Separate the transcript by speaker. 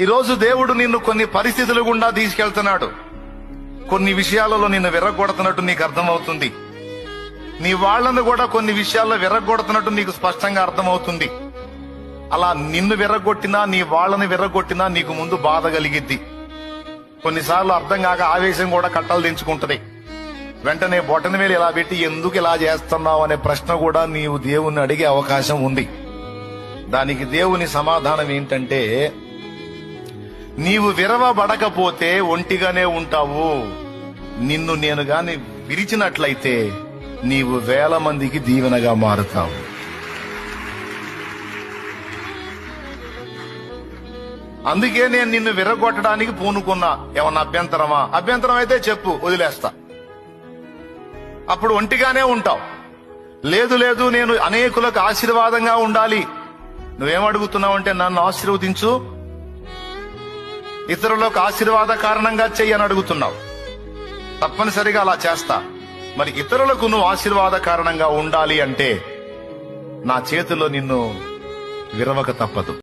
Speaker 1: ఈరోజు దేవుడు నిన్ను కొన్ని పరిస్థితులు గుండా తీసుకెళ్తున్నాడు. కొన్ని విషయాలలో నిన్ను విరగొడుతున్నట్టు నీకు అర్థమవుతుంది. నీ వాళ్ళను కూడా కొన్ని విషయాల్లో విరగొడుతున్నట్టు నీకు స్పష్టంగా అర్థమవుతుంది. అలా నిన్ను విరగొట్టినా నీ వాళ్ళని విరగొట్టినా నీకు ముందు బాధ కలిగిద్ది. కొన్నిసార్లు అర్థం కాక ఆవేశం కూడా కట్టలు దించుకుంటది. వెంటనే బొటన వేలు ఇలా పెట్టి ఎందుకు ఇలా చేస్తున్నావు అనే ప్రశ్న కూడా నీవు దేవుణ్ణి అడిగే అవకాశం ఉంది. దానికి దేవుని సమాధానం ఏంటంటే నీవు విరవబడకపోతే ఒంటిగానే ఉంటావు. నిన్ను నేను గాని విరిచినట్లయితే నీవు వేల మందికి దీవెనగా మారుతావు. అందుకే నేను నిన్ను విరగొట్టడానికి పూనుకున్నా. ఏమన్నా అభ్యంతరమా? అభ్యంతరం అయితే చెప్పు వదిలేస్తా. అప్పుడు ఒంటిగానే ఉంటావు. లేదు లేదు నేను అనేకులకు ఆశీర్వాదంగా ఉండాలి. నువ్వేమడుగుతున్నావు అంటే నన్ను ఆశీర్వదించు ఇతరులకు ఆశీర్వాద కారణంగా చెయ్యని అడుగుతున్నావు. తప్పనిసరిగా అలా చేస్తా. మరి ఇతరులకు నువ్వు ఆశీర్వాద కారణంగా ఉండాలి అంటే నా చేతిలో నిన్ను విరవక తప్పదు.